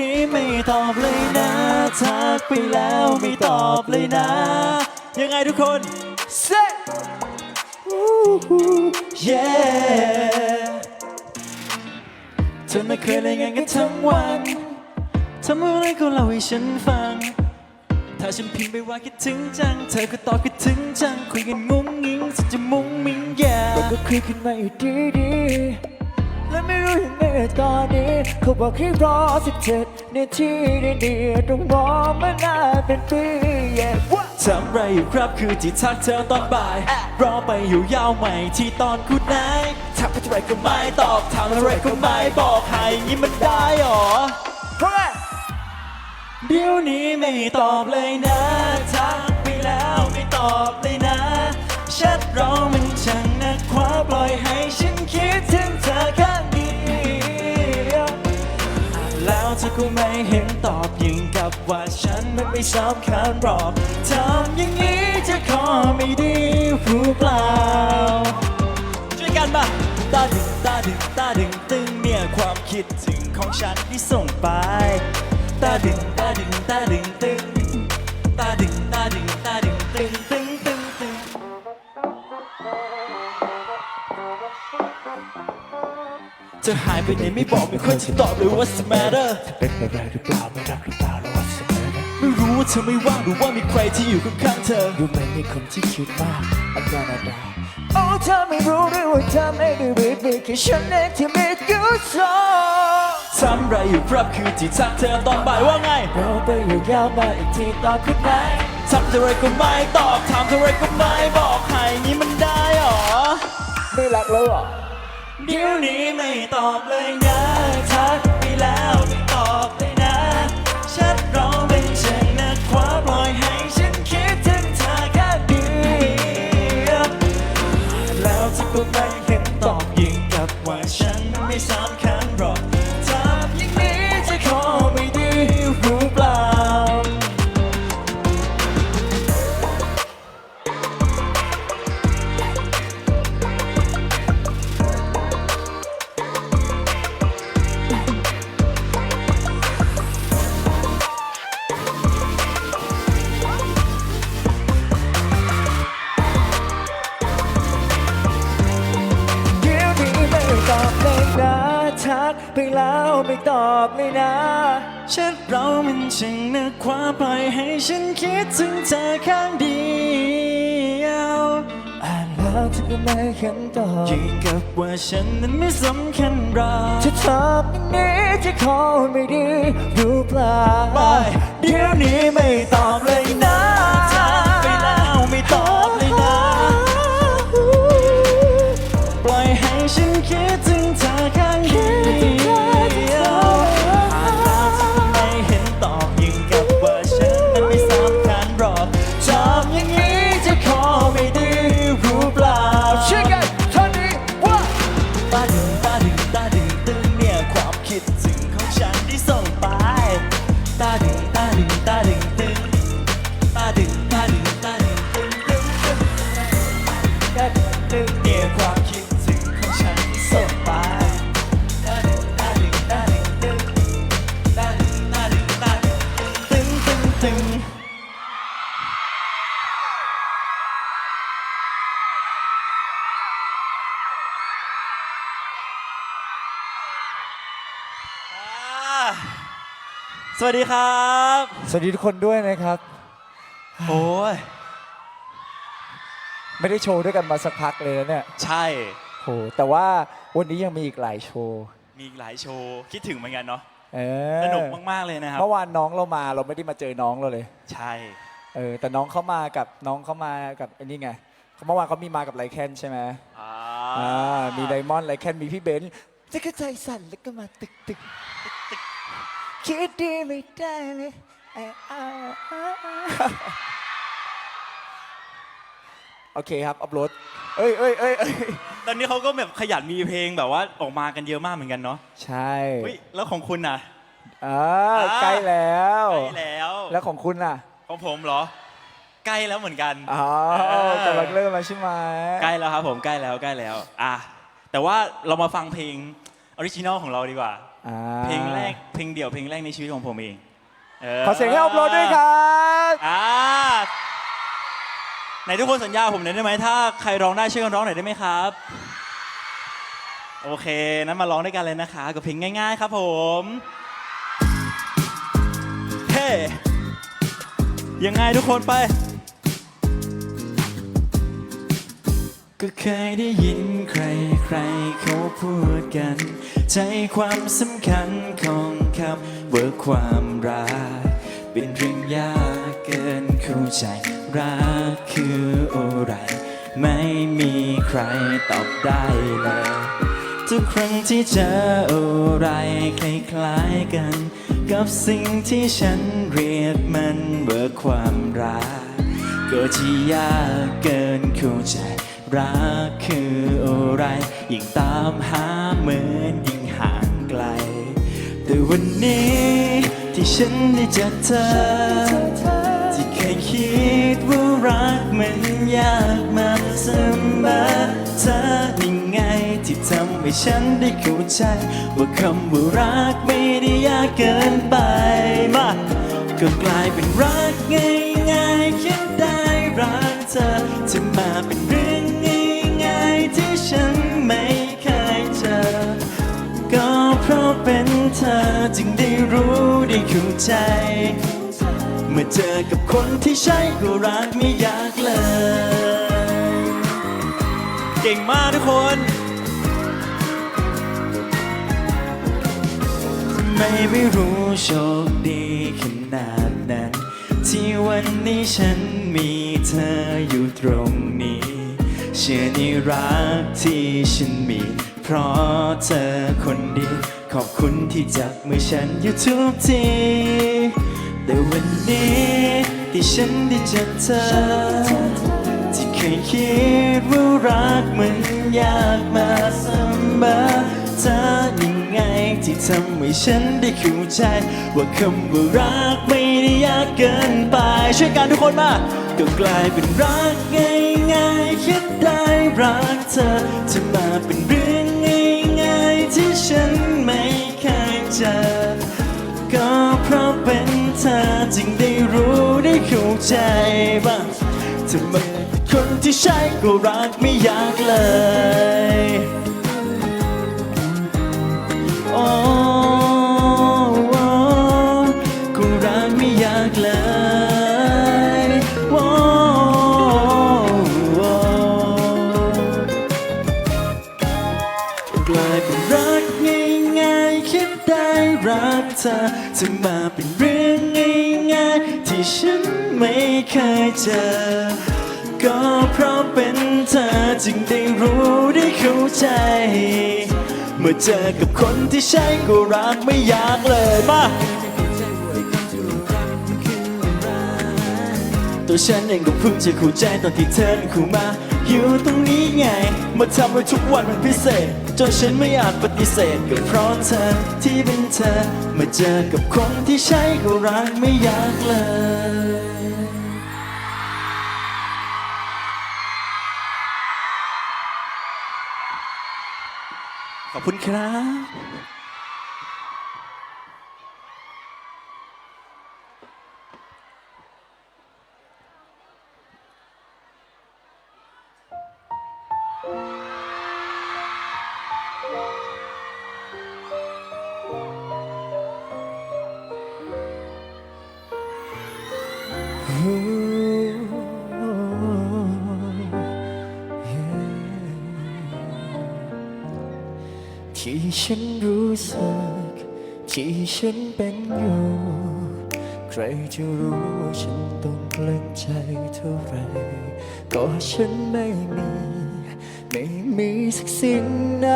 นี้ไม่ตอบเลยนะทักไปแล้วไม่ตอบเลยนะ ยังไงทุกคน Say Ooh, yeah เธอไม่เคยรายงานกันทั้งวันทำอะไรก็เล่าให้ฉันฟัง ถ้าฉันพิมพ์ไปว่าคิดถึงจัง เธอก็ตอบคิดถึงจัง คุยกันงุ้งงิ้งสุดจะมุ้งมิ้งแย่ก็คุยขึ้นมาอยู่ดีๆ และไม่รู้ยังไงตอนนี้เขาบอกให้รอสิบเจ็ดนาทีได้ดีต้องรอมานานเป็นปี yeah. What? ทำไรอยู่ครับคือที่ทักเธอตอนบ่าย รอไปอยู่ยาวใหม่ที่ตอนคุณนายทักไปเท่าไหรก็ไม่ตอบทำอะไรก็ไม่บอกให้อยางงี้มันได้หรอเพราะว่าเดี๋ยวนี้ไม่ตอบเลยนะ ทักไปแล้วไม่ตอบเลยนะแชทเรา ก็ไม่เห็นตอบยิ่งกับว่าฉันมันไม่สำคัญหรอกทำอย่างนี้จะขอไม่ดีหรือเปล่าช่วยกันมาตาดึงตาดึงตาดึงตึงเนี่ยความคิดถึงของฉันที่ส่งไป ตาดึงตาดึงตาดึงตึงตาดึง เธอหายไปไหนไม่บอกไม่ควรจะตอบเลย what's the matter เป็นไปได้หรือเปล่าไม่รักหรือเปล่าหรือว่าเสมอนะไม่รู้ว่าเธอไม่ว่างหรือว่ามีใครที่อยู่ข้างๆเธอรู้ไหมมีคนที่คิดมากอันนาดาโอ้เธอไม่รู้ด้วยว่าเธอไม่ได้รีบมีแค่ฉันเองที่มีกูสองทำไรอยู่ครับคือที่ทักเธอตอนบ่ายว่าไง เราไปอยู่ยาวมาอีกทีตอนคุณไหนทำเท่าไรก็ไม่ตอบถามเท่าไรก็ไม่บอกให้นี่มันได้หรอไม่รักแล้วเหรอ เดี๋ยวนี้ไม่ตอบเลยนะทักไปแล้วไม่ตอบเลยนะชัดเราเป็นเช่นนักคว้าปล่อยให้ฉันคิดถึงเธอแค่เดียวแล้วเธอก็ไม่เห็นตอบยิงกับว่าฉันไม่สำคัญหรอก แล้วไม่ตอบเลยนะ ฉันเรามันช่างนึกความปล่อยให้ฉันคิดถึงเธอข้างเดียวอ่านแล้วเธอก็ไม่เห็นตอบยิ่งกับว่าฉันนั้นไม่สำคัญหรอกจะทำอย่างนี้จะขอไม่ดีรู้เปล่าไม่เดี๋ยวนี้ไม่ตอบเลยนะ วัสดีครับ สวัสดีทุกคนด้วยนะครับ โอ้ย ไม่ได้โชว์ด้วยกันมาสักพักเลยนะเนี่ยใช่ โหแต่ว่าวันนี้ยังมีอีกหลายโชว์มีอีกหลายโชว์ คิดถึงเหมือนกันเนาะ เออสนุกมากๆเลยนะครับ เมื่อวานน้องเรามาเราไม่ได้มาเจอน้องเราเลย ใช่ เออแต่น้องเขามากับน้องเขามากับไอ้นี่ไงเขาเมื่อวานเขามีมากับไลแคนใช่ไหมอ่า อ่ามีไดมอนด์ไลแคนมีพี่เบนซ์จะกระใจสั่นแล้วก็มาตึกตึก คิดดีไม่ได้เลยเอ้ยอ้าวอ้าวอ้าวโอเคครับ อัพโหลด เอ้ยเอ้ยเอ้ยเอ้ยตอนนี้เขาก็แบบขยันมีเพลงแบบว่าออกมากันเยอะมากเหมือนกันเนาะใช่เฮ้ยแล้วของคุณน่ะ อ่าใกล้แล้ว ใกล้แล้ว แล้วของคุณล่ะของผมเหรอ ใกล้แล้วเหมือนกันอ๋อเออกำลังเริ่มแล้วใช่ไหมใกล้แล้วครับผมใกล้แล้วใกล้แล้ว อะแต่ว่าเรามาฟังเพลงออริจินอลของเราดีกว่า อ่าเพลงแรกเพลงเดี่ยวเพลงแรกในชีวิตของผมเองเขอเสียงให้อัพโหลดด้วยครับอ่าไหนทุกคนสัญญาผมหน่อยได้ไหมถ้าใครร้องได้ช่วยกันร้องหน่อยได้ไหมครับ โอเคนั้นมาร้องด้วยกันเลยนะคะกับเพลงง่าย ๆ ครับผมเฮ้ยังไงทุกคนไป ก็เคยได้ยินใครใครๆเขาพูดกัน ใจความสำคัญของคำว่าความรัก เป็นเรื่องยากเกินเข้าใจรักคืออะไร ไม่มีใครตอบได้เลยทุกครั้งที่เจออะไรคล้ายๆกัน กับสิ่งที่ฉันเรียกมันว่าความรักก็ที่ยากเกินเข้าใจรักคืออะไร ยิ่งตามหาเหมือนยิ่งห่าง ไกล แต่วันนี้ที่ฉันได้เจอเธอ ที่เคยคิดว่ารักมันยากมาเสมอเธอยังไงที่ทำให้ฉันได้เข้าใจ ว่าคำว่ารักไม่ได้ยากเกินไปมาก็กลายเป็นรักง่ายๆแค่ได้รักเธอจะมาเป็นเรื่องง่ายๆที่ฉัน ธอจึงได้รู้ได้เข้าใจ เมื่อเจอกับคนที่ใช่ก็รักไม่ยากเลย เก่งมากทุกคนไม่ไม่รู้โชคดีขนาดนั้น ที่วันนี้ฉันมีเธออยู่ตรงนี้ เชื่อในรักที่ฉันมี เพราะเธอคนดี ขอบคุณที่จับมือฉันอยู่ทุกทีแต่วันนี้ที่ฉันได้เจอเธอ ที่เคยคิดว่ารักมันยากมาเสมอเธอยังไงที่ทำให้ฉันได้เข้าใจ ว่าคำว่ารักไม่ได้ยากเกินไป ช่วยกันทุกคนมาก็กลายเป็นรักง่ายๆแค่ได้รักเธอจะมาเป็นเรื่อง ที่ฉันไม่เคยเจอ ก็เพราะเป็นเธอจึงได้รู้ได้เข้าใจบ้างทำไมคนที่ใช่ก็รักไม่อยากเลย โอ้ ที่ฉันไม่เคยเจอ ก็เพราะเป็นเธอจึงได้รู้ได้เข้าใจ เมื่อเจอกับคนที่ใช่ก็รักไม่อยากเลยมาตัวฉันเองก็เพิ่งจะเข้าใจตอนที่เธอเข้ามา อยู่ตรงนี้ไง มาทำให้ทุกวันมันพิเศษ จนฉันไม่อาจปฏิเสธก็เพราะเธอที่เป็นเธอ มาเจอกับคนที่ใช่ก็รักไม่อยากเลยขอบคุณครับ ที่ฉันรู้สึก ที่ฉันเป็นอยู่ ใครจะรู้ว่าฉันต้องเกรงใจเท่าไร ก็ฉันไม่มี ไม่มีสักสิ่งไหน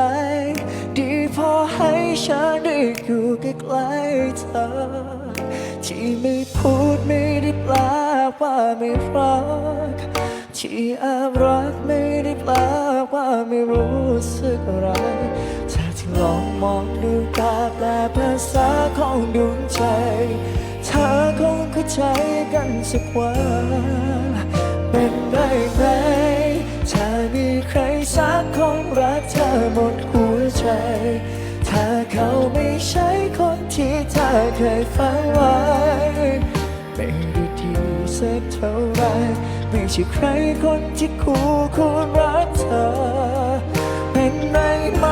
ดีพอให้ฉันได้อยู่ใกล้ๆเธอ ที่ไม่พูดไม่ได้แปลว่าไม่รักที่แอบรักไม่ได้แปลว่าไม่รู้สึกอะไร ลองมองดูตาแปลภาษาของดวงใจเธอคงเข้าใจกันสักวันเป็นได้ไหมถ้ามีใครสักคนรักเธอหมดหัวใจ ถ้าเขาไม่ใช่คนที่เธอเคยฝันไว้ไม่ได้ดีสักเท่าไรไม่ใช่ใครคนที่คู่ควรรักเธอ เป็นไรไหม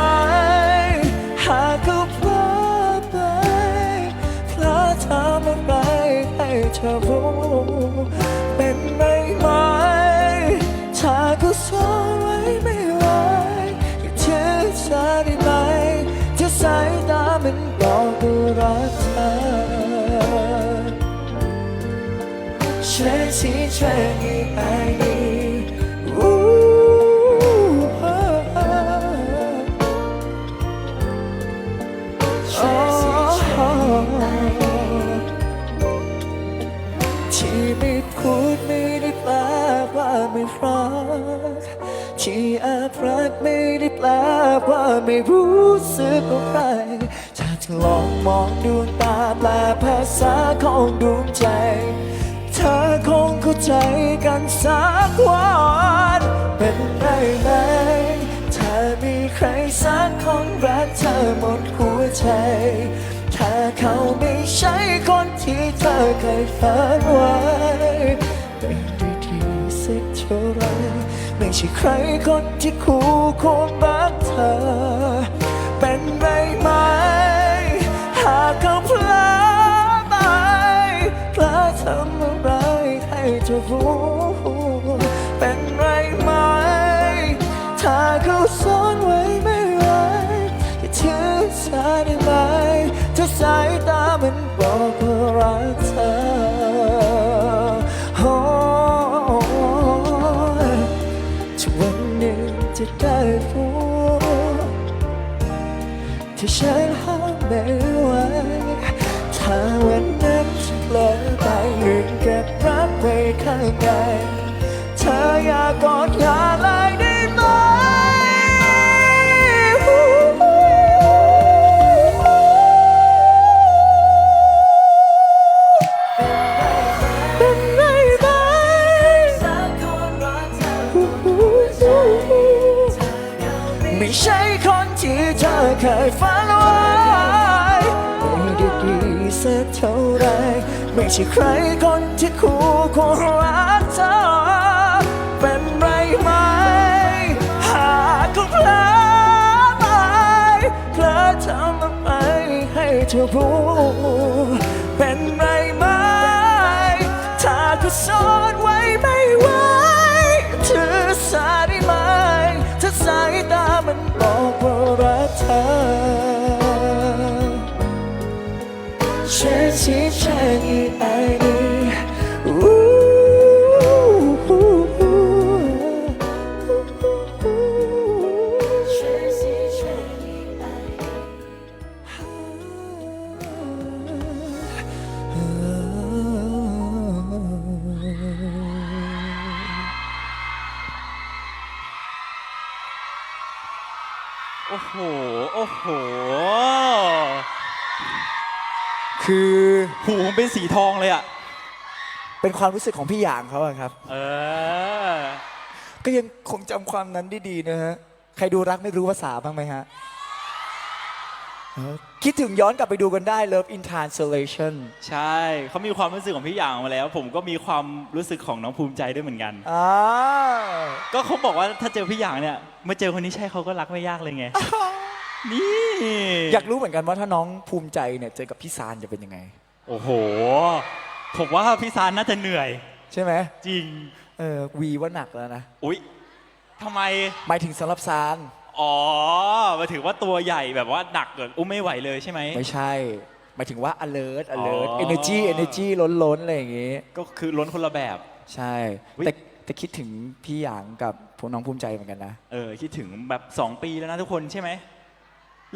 ธอรู้เป็นไงไหมถ้าก็สวยไม่ไหวอยาเชื่อเธได้ไหมที่สายตามันบอกว่รักเธอเชื่อที่เน ไม่รู้สึกอะไรถ้าจะลองมองดวงตาแปลภาษาของดวงใจ เธอคงเข้าใจกันสักวันเป็นไรไหมถ้ามีใครสักคนรักเธอหมดหัวใจถ้าเขาไม่ใช่คนที่เธอเคยฝันไว้เป็นด้ดีสักเท่าไร ไม่ใช่ใครคนที่คู่ควรรักเธอ เป็นไรไหม หากเขาพลาดไปพลาดทำอะไรให้เธอรู้ เป็นไรไหม ถ้าเขาซ่อนไว้ไม่ไหวอย่าเชื่อสายได้ไหมถ้าสายตามันบอกว่ารักเธอ นึ่งจะได้รู้ที่ฉันห้ามไม่ไหวถ้าวันนั้นฉันเผลอไปลืมเก็บรักไว้ข้างในเธออยากกอดอย่าไล่ไไม่ใช่ใครคนที่คู่ควรรักเธอ เป็นไรไหม หากเขาพลาไปพลาทำอะไรให้เธอรู้ เป็นไรไหม ถ้าเขาซ่อนไว้ เป็นสีทองเลยอะ เป็นความรู้สึกของพี่หยางเขาอะครับ เออ ก็ยังคงจำความนั้นได้ดีนะฮะ ใครดูรักไม่รู้ภาษาบ้างไหมฮะเออคิดถึงย้อนกลับไปดูกันได้ Love in Translation ใช่ เขามีความรู้สึกของพี่หยางมาแล้ว ผมก็มีความรู้สึกของน้องภูมิใจด้วยเหมือนกัน อ่าก็เขาบอกว่าถ้าเจอพี่หยางเนี่ยมาเจอคนนี้ใช่เขาก็รักไม่ยากเลยไง นี่ อยากรู้เหมือนกันว่าถ้าน้องภูมิใจเนี่ยเจอกับพี่ซานจะเป็นยังไง โอ้โห ผมว่าพี่ซานน่าจะเหนื่อย ใช่ไหมจริง เออวีว่าหนักแล้วนะอุ๊ยทำไม หมายถึงสำหรับซานอ๋อหมายถึงว่าตัวใหญ่แบบว่าหนักเกินอุ้มไม่ไหวเลยใช่ไหม ไม่ใช่ หมายถึงว่า alert alert อ๋อ energy energy ล้นล้นๆอะไรอย่างงี้ ก็คือล้นคนละแบบ ใช่ อุ๊ย แต่แต่คิดถึงพี่หยางกับพวกน้องภูมิใจเหมือนกันนะเออคิดถึงแบบ 2 ปีแล้วนะทุกคนใช่ไหม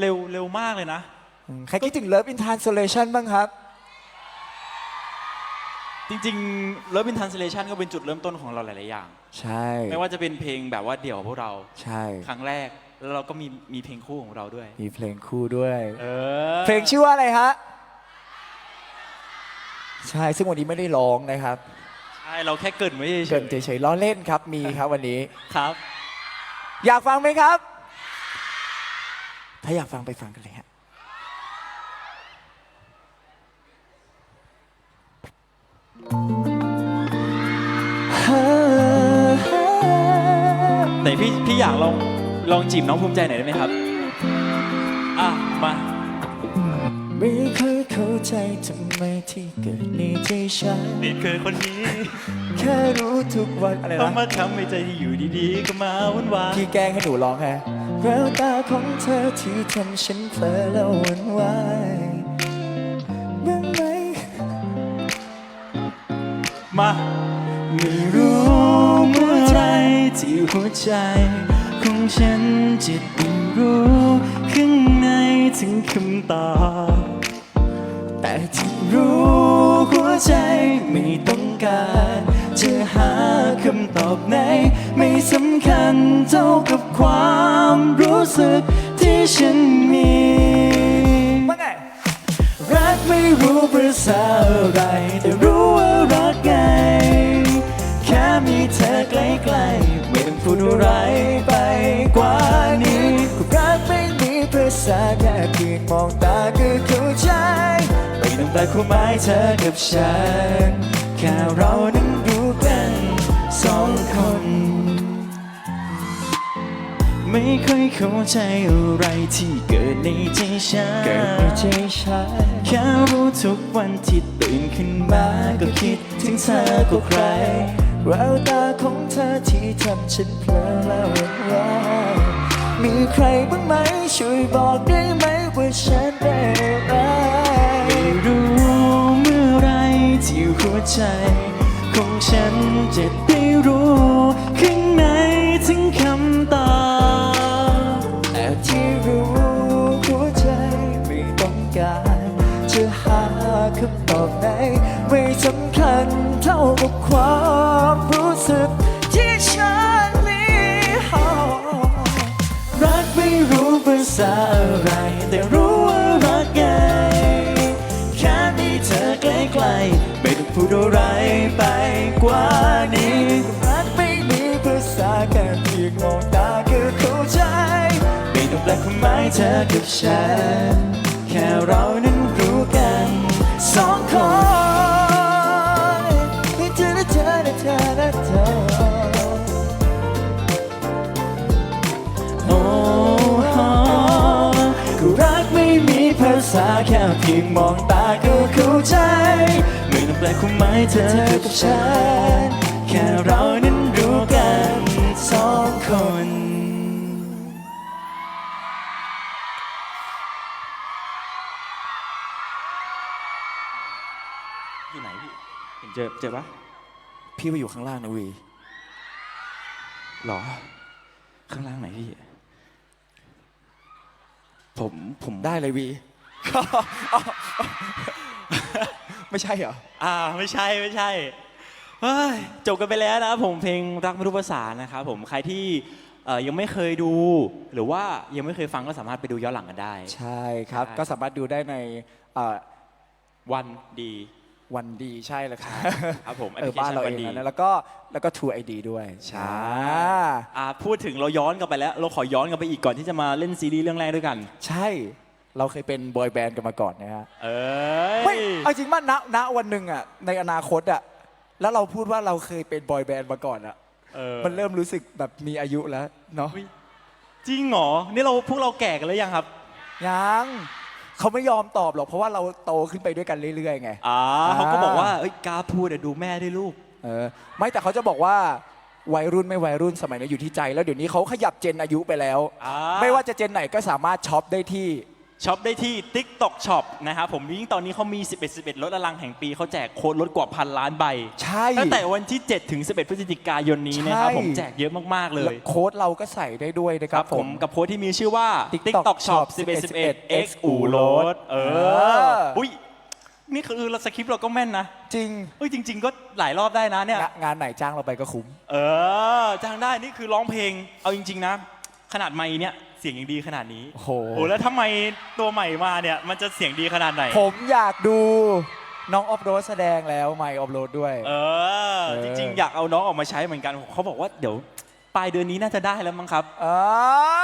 เร็วเร็วมากเลยนะ อืมใครคิดถึง Love in Translation บ้างครับ จริงๆ Love in Translation ก็เป็นจุดเริ่มต้นของเราหลาย ๆ อย่าง ใช่ ไม่ว่าจะเป็นเพลงแบบว่าเดี่ยวพวกเราใช่ ครั้งแรก แล้วเราก็มีมีเพลงคู่ของเราด้วย มีเพลงคู่ด้วย เออเพลงชื่อว่าอะไรฮะ ใช่ ซึ่งวันนี้ไม่ได้ร้องนะครับ ใช่เราแค่เกรินไว้เฉเกินยเฉยๆล้อเล่นครับ มีครับวันนี้ๆครับ อยากฟังไหมครับ ถ้าอยากฟังไปฟังกันเลยฮะ ไหนพี่พี่อยากลองลองจีบน้องภูมิใจไหนได้ไหมครับ อะ มา ไม่เคยเข้าใจทำไมที่เกิดในใจฉัน นี่เคยคนนี้แค่รู้ทุกวันอะไรต้องนะมาทำให้ใจที่อยู่ดีๆ ก็มาวุ่นวายพี่แกล้งให้หนูร้องแฮะแววตาของเธอที่ทำฉันเผลอแล้ววั่นวาย มาไม่รู้เมื่อไรที่หัวใจของฉันจะได้รู้ข้างในถึงคำตอบแต่ที่รู้หัวใจไม่ต้องการจะหาคำตอบไหน ไม่สำคัญเท่ากับความรู้สึกที่ฉันมี ไม่รู้ภาษาอะไร แต่รู้ว่ารักไง แค่มีเธอใกล้ๆไม่ต้องพูดอะไรไปกว่านี้รักไม่มีภาษาแค่เพียงมองตาก็เข้าใจ ไม่ต้องแปลความหมายเธอกับฉัน แค่เรา ไม่เคยเข้าใจอะไรที่เกิดในใจฉันเกิดในใจฉันแค่รู้ทุกวันที่ตื่นขึ้นมาก็คิดถึงเธอก็ใครแววตาของเธอที่ทำฉันเพลินและหวันไหวมีใครบ้างไหมช่วยบอกได้ไหมว่าฉันได้อะไรไม่รู้เมื่อไรที่หัวใจของฉันจะได้รู้ข้างในถึงคำตอบ อบไหน ไม่สำคัญเท่ากับความรู้สึกที่ฉันมีรักไม่รู้ภาษาอะไร แต่รู้ว่ารักไงแค่มีเธอใกล้ๆไม่ต้องพูดอะไรไปกว่านี้รักไม่มีภาษาแค่เพียงมองตาก็เข้าใจไม่ต้องแปลความหมายเธอกับฉัน แค่เรานั้นรู้กัน เพียงมองตาก็เข้าใจ ไม่ต้องแปลความหมายเธอกับฉัน แค่เรานั้นรู้กันสองคนอยู่ไหนพี่เห็นเจอเจอปะพี่ไปอยู่ข้างล่างนะวีหรอ ข้างล่างไหนพี่ ผมผมได้เลยวี ไม่ใช่เหรอ อ่าไม่ใช่ไม่ใช่เฮ้ยจบกันไปแล้วนะครับผมเพลงรักไม่รู้ภาษานะครับผมใครที่เอ่อยังไม่เคยดู หรือว่ายังไม่เคยฟังก็สามารถไปดูย้อนหลังกันได้ ใช่ครับ ใช่ ก็สามารถดูได้ในเอ่อวันดีวันดีใช่แล้วครับครับผมเออแอปพลิเคชันบ้านเราเองวันดี นะแล้วก็แล้วก็ True ID ด้วยใช่ อ่าพูดถึงเราย้อนกลับไปแล้ว เราขอย้อนกลับไปอีกก่อนที่จะมาเล่นซีรีส์เรื่องแรกด้วยกัน ใช่ เราเคยเป็นบอยแบนด์กันมาก่อนนะฮะเอ้ไม่ยเอาจริงว่าณณวันหนึ่งอะในอนาคตอะแล้วเราพูดว่าเราเคยเป็นบอยแบนด์มาก่อนอะเออมันเริ่มรู้สึกแบบมีอายุแล้วเนาะจริงเหรอนี่เราพวกเราแก่กันแล้วยังครับ ยังเขาไม่ยอมตอบหรอกเพราะว่าเราโตขึ้นไปด้วยกันเรื่อยๆไงอ่าเขาก็บอกว่าเอ้ยกล้าพูดอะดูแม่ด้วยลูกเออไม่แต่เขาจะบอกว่าวัยรุ่นไม่วัยรุ่นสมัยนี้อยู่ที่ใจ แล้วเดี๋ยวนี้เขาขยับเจนอายุไปแล้วอ่าไม่ว่าจะเจนไหนก็สามารถช็อปได้ที่ ช็อปได้ที่ TikTok Shop นะครับผมยิ่งตอนนี้เขามี 11 11 ลดอลังแห่งปีเขาแจกโค้ดลดกว่าพันล้านใบ ใช่ ตั้งแต่วันที่ 7 ถึง 11 พฤศจิกายนนี้นะครับ ใช่ ผมแจกเยอะมาก ๆ เลยแล้วโค้ดเราก็ใส่ได้ด้วยนะคครัรับบผผมมกับโค้ดที่มีชื่อว่า TikTok TikTok Shop Shop 11 11 X อู่อู่รรถถเอเอออ อุ้ยนี่คือเราสคริปต์เราก็แม่นนะจริงเฮ้ยจริง ๆ ก็หลายรอบได้นะเนี่ย งะงานไหนจ้างเราไปก็คุ้ม เออจ้างได้นี่คือร้องเพลง เอาจริง ๆ นะ ขนาดไมค์เนี่ย เสียงยังดีขนาดนี้โอ้โห โอ้แล้วทำไมตัวใหม่มาเนี่ยมันจะเสียงดีขนาดไหน ผมอยากดูน้องออฟโรดแสดงแล้วไม่ออฟโรดด้วย เออ เออ จริงๆ อยากเอาน้องออกมาใช้เหมือนกันเขาบอกว่าเดี๋ยวปลายเดือนนี้น่าจะได้แล้วมั้งครับอ่า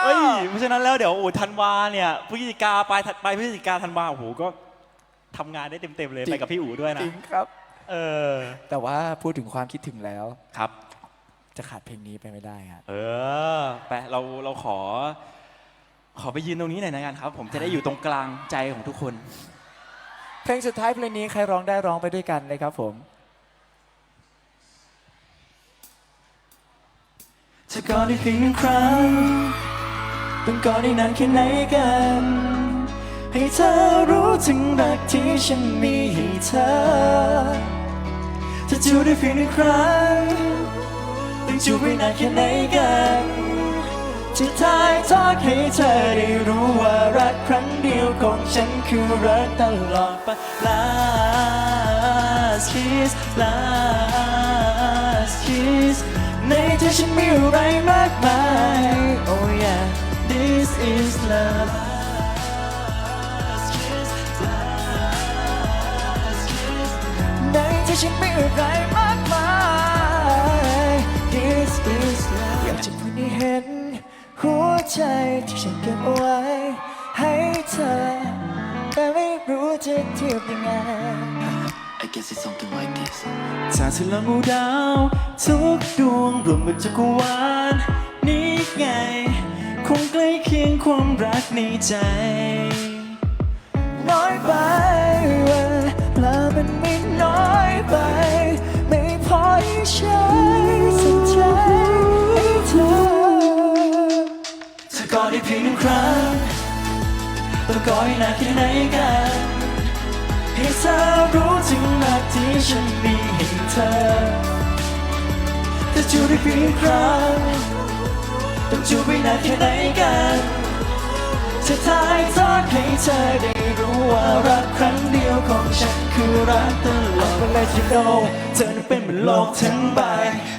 เฮ้ยเพราะฉะนั้นแล้วเดี๋ยวโอ้ธันวาเนี่ยพฤศจิกาปลายปลายพฤศจิกาธันวาโอ้โหก็ทำงานได้เต็มๆเลยไปกับพี่อู๋ด้วยจนะริงครับ เออแต่ว่าพูดถึงความคิดถึงแล้ว ครับ จะขาดเพลงนี้ไปไม่ได้ครับเออไปเราเราขอ ขอไปยืนตรงนี้หน่อยนะกันครับ ผมจะได้อยู่ตรงกลางใจของทุกคน เพลงสุดท้ายเพลงนี้ใครร้องได้ร้องไปด้วยกันเลยครับผม จะกอดได้เพียงหนึ่งครั้งต้องกอดได้นานแค่ไหนกัน ให้เธอรู้ถึงรักที่ฉันมีให้เธอ จะจูบได้เพียงหนึ่งครั้งต้องจูบไปนานแค่ไหนกัน จะถ่ายทอดให้เธอได้รู้ว่ารักครั้งเดียวของฉันคือรักตลอดไป last kiss last kiss ในใจฉันมีอะไรมากมาย oh yeah this is love kiss kiss ในที่ฉันมีอะไรมากมาย This is love อยากจะพูดให้เห็น ใจที่ฉันเก็บเอาไว้ให้เธอ แต่ไม่รู้จะเทียบยังไง I guess it's something like this. ถ้าเธอลองดูดาว ทุกดวงรวมกับจักรวาลนี้ไง คงใกล้เคียงความรักในใจ น้อยไป ครั้งต้องคอยหนานแค่ไหนกันให้เธอรู้ถึงรักที่ฉันมีให้เธอถ้าจูบได้เพียงครั้งต้องจูบไปนานแค่ไหนกันจะทายทอดให้เธอได้ ว่ารักครั้งเดียวของฉันคือรักตลอดก็เลยจะ know เธอนั้นเป็นเหมือนโลกทั้งใบ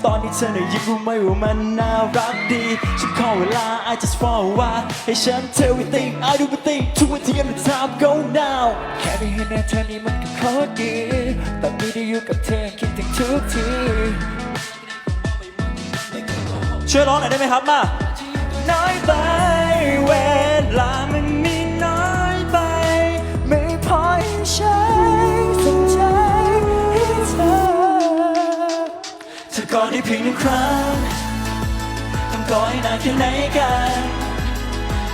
ตอนนี้เธอน่ะยิ่งรู้ไหมว่ามันน่ารักดี ฉันขอเวลา I just fall a while ให้ฉัน tell everything I do everything to it till the time go now แค่ได้เห็นหน้าเธอนี่มันก็โคตรดีตอนนี้ได้อยู่กับเธอคิดถึงทุกทีช่วยร้องหน่อยได้ไหมครับมาน้อยไปเวลา กอดได้เพียงหนึ่งครั้งต้องกอดให้นานแค่ไหนกัน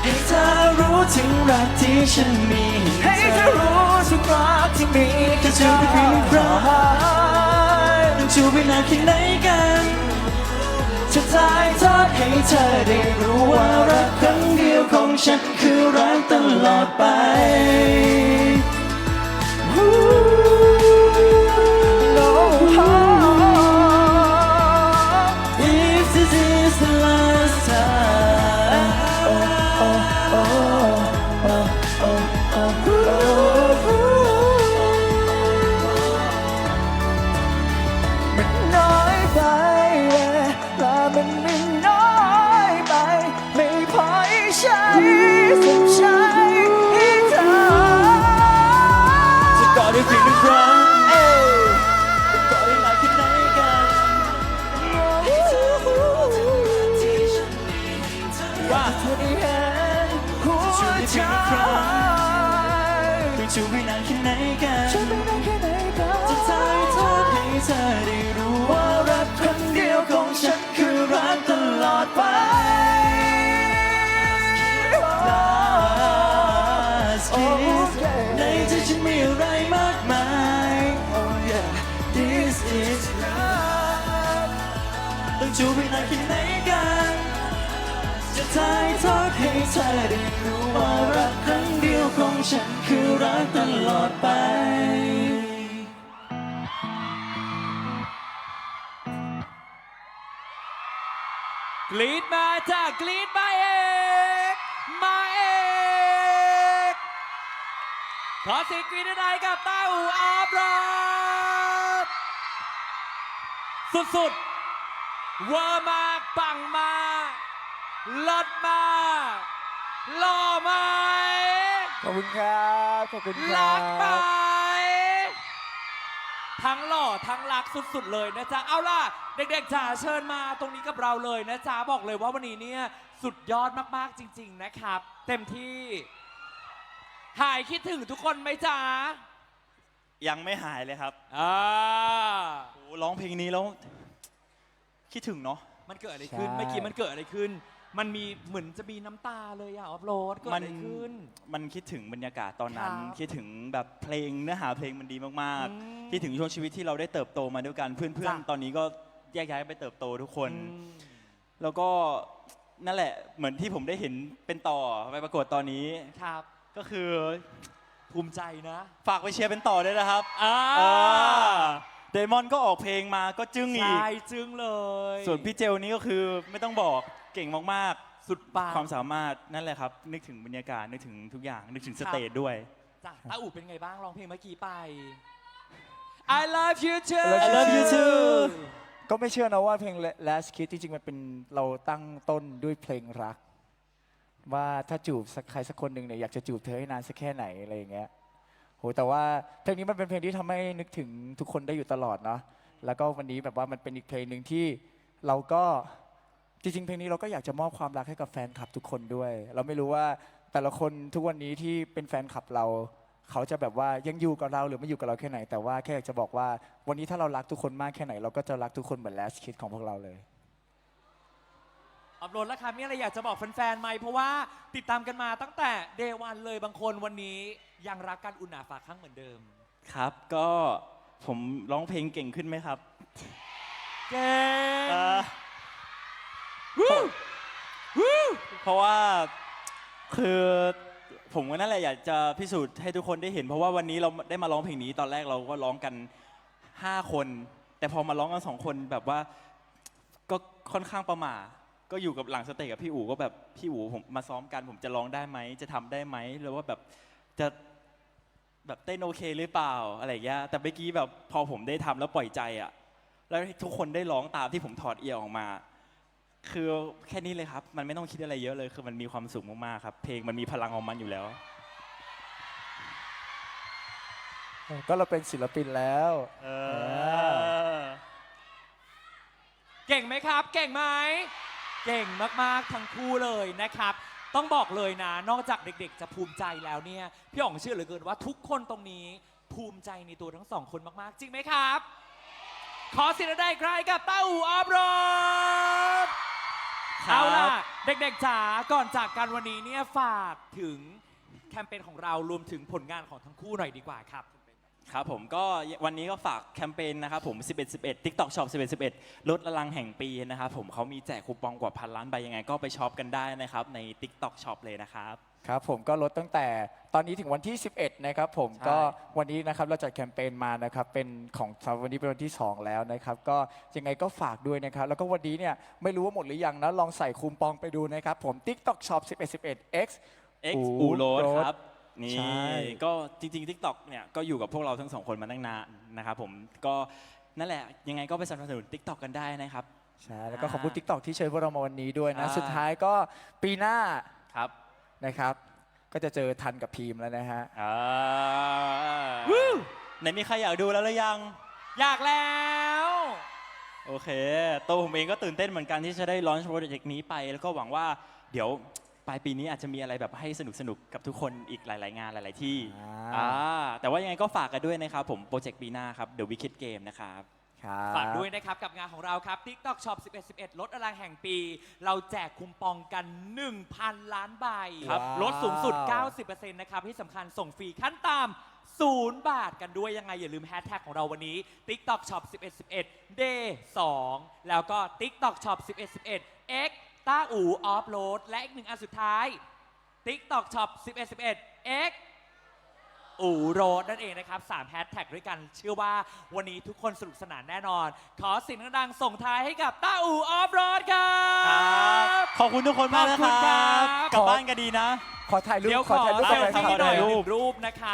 ให้เธอรู้ถึงรักที่ฉันมีให้เธอรู้สึกรักที่มีแค่จูบได้เพียงหนึ่งครั้งต้องจูบไปนานแค่ไหนกันจะถ่ายทอดให้เธอได้รู้ว่ารักครั้งเดียวของฉันคือรักตลอดไป จูบไปนานแค่ไหนกัน จะถ่ายทอดให้เธอได้รู้ว่ารักครั้งเดียวของฉันคือรักตลอดไปกรีดมาจ้ากรีดมาเอกมาเอกขอเสียงกรีดหน่อยกับเต้าอาบรอบสุดๆ เวอร์มากปังมากเลิศมากหล่อไหมขอบคุณครับ ขอบคุณครัรักไหมบ ทั้งหล่อทั้งรักสุดๆเลยนะจ๊ะ เอาล่ะ เด็กๆจ๋าเชิญมาตรงนี้กับเราเลยนะจ๊ะ บอกเลยว่าวันนี้เนี่ยสุดยอดมากๆจริง ๆนะครับ เต็มที่ หายคิดถึงทุกคนไหมจ๊ะยังไม่หายเลยครับอ่าโอ้ร้องเพลงนี้แล้ว คิดถึงเนาะ มันเกิดอะไรขึ้นใช่ เมื่อกี้มันเกิดอะไรขึ้น มันมีเหมือนจะมีน้ำตาเลยอะออฟโรดเกิดอะไรขึ้น มันคิดถึงบรรยากาศตอนนั้น ครับคิดถึงแบบเพลงเนื้อหาเพลงมันดีมากอืมๆ คิดถึงช่วงชีวิตที่เราได้เติบโตมาด้วยกันเพื่อนจ้ะ ๆ ตอนนี้ก็แยกย้ายไปเติบโตทุกคน อืม แล้วก็นั่นแหละเหมือนที่ผมได้เห็นเป็นต่อไปประกวดตอนนี้ ครับก็คือภูมิใจนะ ฝากไปเชียร์เป็นต่อด้วยนะครับ อ่า เดมอนก็ออกเพลงมาก็จึ้งอีก ใช่จึงเลยส่วนพี่เจลนี่ก็คือไม่ต้องบอกเก่งมากสุดปังๆ ความสามารถนั่นแหละครับ นึกถึงบรรยากาศนึกถึงทุกอย่าง นึกถึงสเตจด้วย จ้ะตาอู่เป็นไงบ้างร้องเพลงเมื่อกี้ไป I love you too I love you too ก็ไม่เชื่อนะว่าเพลง Last Kiss ที่จริงมันเป็นเราตั้งต้นด้วยเพลงรัก ว่าถ้าจูบสักใครสักคนหนึ่งเนี่ยอยากจะจูบเธอให้นานสักแค่ไหนอะไรอย่างเงี้ย โหแต่ว่าเพลงนี้มันเป็นเพลงที่ทำให้นึกถึงทุกคนได้อยู่ตลอดเนาะแล้วก็วันนี้แบบว่ามันเป็นอีกเพลงหนึ่งที่เราก็จริงๆ เพลงนี้เราก็อยากจะมอบความรักให้กับแฟนคลับทุกคนด้วย เราไม่รู้ว่าแต่ละคนทุกวันนี้ที่เป็นแฟนคลับเรา เขาจะแบบว่ายังอยู่กับเราหรือไม่อยู่กับเราแค่ไหน แต่ว่าแค่อยากจะบอกว่าวันนี้ถ้าเรารักทุกคนมากแค่ไหน เราก็จะรักทุกคนเหมือน last kiss ของพวกเราเลย อัพโหลดแล้วครับมีอะไรอยากจะบอกแฟนๆไหมเพราะว่าติดตามกันมาตั้งแต่เดวันเลยบางคนวันนี้ยังรักกันอุ่นหนาฝาข้างเหมือนเดิม ครับก็ผมร้องเพลงเก่งขึ้นไหมครับเก่งเอ่อเพราะว่าคือผมก็นั่นแหละอยากจะพิสูจน์ให้ทุกคนได้เห็น เพราะว่าวันนี้เราได้มาร้องเพลงนี้ตอนแรกเราก็ร้องกัน 5 คน แต่พอมาร้องกันสองคนแบบว่าก็ค่อนข้างประหม่า ก็อยู่กับหลังสเตจกับพี่อู๋ก็แบบพี่อู๋ผมมาซ้อมกันผมจะร้องได้ไหมจะทำได้ไหมหรือว่าแบบจะแบบเต้นโอเคหรือเปล่าอะไรอย่างเงี้ยแต่เมื่อกี้แบบพอผมได้ทำแล้วปล่อยใจอะแล้วทุกคนได้ร้องตามที่ผมถอดเอียร์ออกมา คือแค่นี้เลยครับ มันไม่ต้องคิดอะไรเยอะเลย คือมันมีความสุขมากๆครับ เพลงมันมีพลังของมันอยู่แล้ว ก็เราเป็นศิลปินแล้ว เออ เก่งไหมครับ เก่งไหม เก่งมากๆทั้งคู่เลยนะครับ ต้องบอกเลยนะ นอกจากเด็กๆ จะภูมิใจแล้วเนี่ยพี่อ๋องเชื่อเหลือเกินว่าทุกคนตรงนี้ภูมิใจในตัวทั้งสองคนมากๆ จริงไหมครับ ขอเสินได้ใครกับเต้าอู่ออฟโรดครับ เอาล่ะ เด็กๆจ๋าก่อนจากกันวันนี้เนี่ยฝากถึงแคมเปญของเรารวมถึงผลงานของทั้งคู่หน่อยดีกว่าครับ ครับผมก็วันนี้ก็ฝากแคมเปญนะครับผม 11 11 TikTok Shop 11 11ลดละลังแห่งปีนะครับผมเขามีแจกคูปองกว่าพันล้านใบยังไง ก็ไปช็อปกันได้นะครับใน TikTok Shop เลยนะครับ ครับผมก็ลดตั้งแต่ตอนนี้ถึงวันที่ 11 นะครับผมใช่ ก็วันนี้นะครับเราจัดแคมเปญมานะครับเป็นของสำหรับวันนี้เป็นวันที่ 2 แล้วนะครับก็ยังไงก็ฝากด้วยนะครับ แล้วก็วันนี้เนี่ยไม่รู้ว่าหมดหรือยังนะลองใส่คูปองไปดูนะครับผม TikTok Shop 11 11 X X อู๋อูโรดโรดครับ นี่ใช่ ก็จริงๆ TikTok เนี่ยก็อยู่กับพวกเราทั้งสองคนมาตั้งนานนะครับผมก็นั่นแหละยังไงก็ไปสนับสนุน TikTok กันได้นะครับ ใช่แล้วก็ขอบคุณ TikTok ที่เชิญพวกเรามาวันนี้ด้วยนะ อ่า สุดท้ายก็ปีหน้าครับนะครับ ก็จะเจอทันกับพีมแล้วนะฮะ อ่าไหนมีใครอยากดูแล้วหรือยัง อยากแล้ว โอเค ตัวผมเองก็ตื่นเต้นเหมือนกันที่จะได้ลอนช์โปรเจกต์นี้ไป แล้วก็หวังว่าเดี๋ยวป ลายปีนี้อาจจะมีอะไรแบบให้สนุกสนุกๆกับทุกคนอีกหลาย ๆ งานหลาย ๆ ที่อ่าอ่าแต่ว่ายังไงก็ฝากกันด้วยนะครับผมโปรเจกต์ปีหน้าครับ The Wicked Game นะครับครับฝากด้วยนะครับ กับงานของเราครับ TikTok Shop 11 11 ลดอลังแห่งปี เราแจกคูปองกัน 1,000 ล้านใบครับลดสูงสุด 90%นะครับ ที่สำคัญส่งฟรีขั้นต่ำ0บาทกันด้วยยังไง อย่าลืมแฮชแท็กของเราวันนี้ TikTok Shop 11 11 Day 2แล้วก็ TikTok Shop 11 11 X ต้าอู่ออฟโหลดและอีกหนึ่งอันสุดท้าย TikTok Shop 11 11 X อูโรดนั่นเองนะครับ3แฮชแท็กด้วยกัน เชื่อว่าวันนี้ทุกคนสนุกสนานแน่นอน ขอเสิ่งดังๆส่งท้ายให้กับต้าอูออฟโรดครัครับบ ขอบคุณทุกคนมากนะขอบคุณคครัรับ บ กลับบ้านกันดีนะ ขอถ่ายรูปเดี๋ยวขอถ่ายรูปเซกับลแฟนคลับ ฟี่หน่อยหน่อยหนึ่งรูปนะครับ